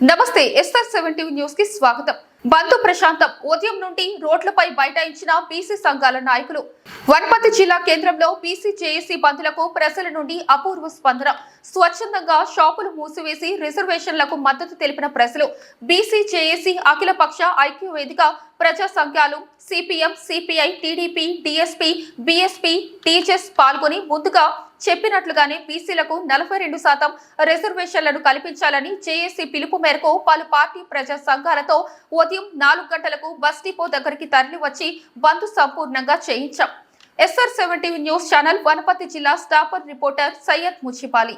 నమస్తే SR seventy న్యూస్కి స్వాగతం. బంధు ప్రశాంతం. ఉదయం నుండి రోడ్లపై బైఠాయించిన బీసీ సంఘాల నాయకులు. వనపర్తి జిల్లా కేంద్రంలో బీసీ జేఏసీ బంధులకు ప్రజల నుండి అపూర్వ స్పందన. స్వచ్ఛందంగా షాపులు మూసివేసి రిజర్వేషన్లకు మద్దతు తెలిపిన ప్రజలు. బీసీ జేఏసీ అఖిలపక్ష ఐక్య వేదిక ప్రజా సంఘాలు CPM CPI TDP DSP BSP teachers పాల్గొని ముందుగా చెప్పినట్లుగానే బీసీలకు నలభై రెండు శాతం రిజర్వేషన్లను కల్పించాలని జేఏసీ పిలుపు మేరకు పలు పార్టీ ప్రజా సంఘాలతో ఉదయం నాలుగు గంటలకు బస్ డిపో దగ్గరికి తరలి వచ్చి బంద్ సంపూర్ణంగా చేయించాం. SR seventy news channel Wanaparthy జిల్లా స్టాపర్ రిపోర్టర్ సయ్యద్ ముచిపాలి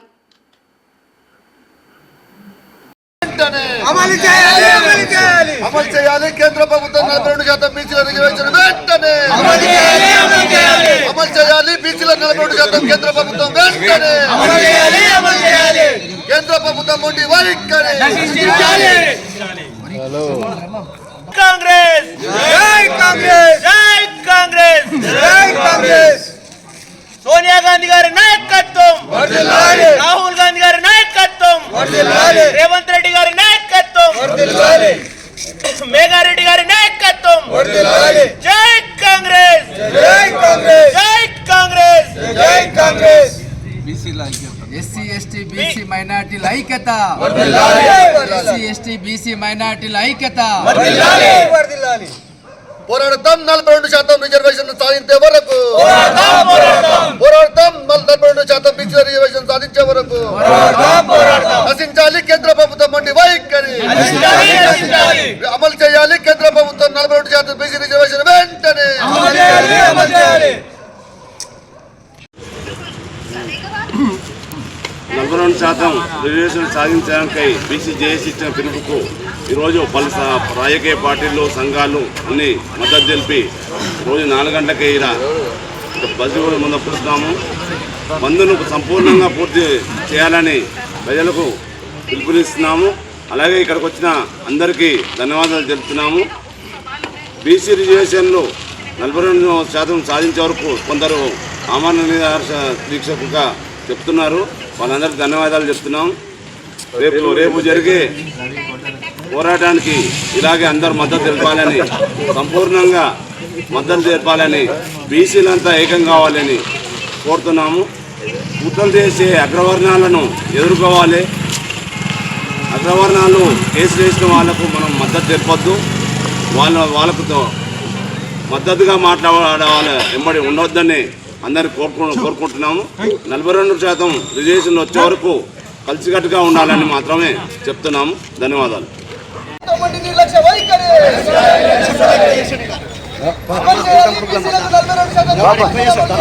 వెంటనే అమలు చేయాలి అమలు చేయాలి. అమలు చేయాలి. కేంద్ర ప్రభుత్వం నలభై రెండు శాతం బీసీల రిజర్వేషన్ వెంటనే. అమలు చేయాలి అమలు చేయాలి. అమలు చేయాలి బీసీల నలభై రెండు శాతం కేంద్ర ప్రభుత్వం వెంటనే. అమలు చేయాలి అమలు చేయాలి. కేంద్ర ప్రభుత్వం వైఖరి. కాంగ్రెస్. జై కాంగ్రెస్. జై కాంగ్రెస్. జై కాంగ్రెస్. సోనియా గాంధీ గారి నాయకత్వం. రాహుల్ గాంధీ గారి నాయకత్వం. రేవంత్ రెడ్డి గారి నాయకత్వం వర్ధిల్లాలి మేఘారెడ్డి గారి నాయకత్వం వర్ధిల్లాలి జై కాంగ్రెస్ జై కాంగ్రెస్ జై కాంగ్రెస్ జై కాంగ్రెస్ ఎస్సీ ఎస్టీ బీసీ మైనార్టీల ఐక్యత వర్ధిల్లాలి ఎస్సీ ఎస్టీ బీసీ మైనార్టీల ఐక్యత వర్ధిల్లాలి వర్ధిల్లాలి పోరాడతాం నలభై రెండు శాతం రిజర్వేషన్ సాధించే వరకు. పోరాడతాం నలభై రెండు శాతం బీసీల రిజర్వేషన్ సాధించే వరకు. నశించాలి కేంద్ర ప్రభుత్వం నుండి వైఖరి. అమలు చేయాలి కేంద్ర ప్రభుత్వం నలభై రెండు శాతం బీసీ రిజర్వేషన్ వెంటనే అమలు చేయాలి అమలు చేయాలి నలభై రెండు శాతం రిజర్వేషన్ సాధించడానికై బీసీ జేఏసీ ఇచ్చిన పిలుపుకు ఈరోజు పలు రాజకీయ పార్టీలు సంఘాలు అన్ని మద్దతు తెలిపి రోజు నాలుగు గంటలకే ఇలా బస్సు కూడా ముందు పిలుస్తున్నాము సంపూర్ణంగా పూర్తి చేయాలని ప్రజలకు పిలుపునిస్తున్నాము. అలాగే ఇక్కడికి వచ్చిన అందరికీ ధన్యవాదాలు తెలుపుతున్నాము. బీసీ రిజర్వేషన్లు నలభై రెండు శాతం సాధించే వరకు కొందరు ఆమరణ దీక్షకుగా చెప్తున్నారు. వాళ్ళందరికీ ధన్యవాదాలు చెప్తున్నాం. రేపు రేపు జరిగే పోరాటానికి ఇలాగే అందరు మద్దతు తెలపాలని సంపూర్ణంగా మద్దతు తెలపాలని బీసీలంతా ఏకం కావాలని కోరుతున్నాము. కుట్రలు చేసే అగ్రవర్ణాలను ఎదుర్కోవాలి. అగ్రవర్ణాలు కేసులు వేసిన వాళ్ళకు మనం మద్దతు తెలపొద్దు. వాళ్ళ వాళ్ళకు మద్దతుగా మాట్లాడాలి ఎంబడి ఉండొద్దని అందరికి కోరుకు కోరుకుంటున్నాము. నలభై రెండు శాతం రిజర్వేషన్లు వచ్చే వరకు కలిసికట్టుగా ఉండాలని మాత్రమే చెప్తున్నాము. ధన్యవాదాలు. నలభై రెండు శాతం.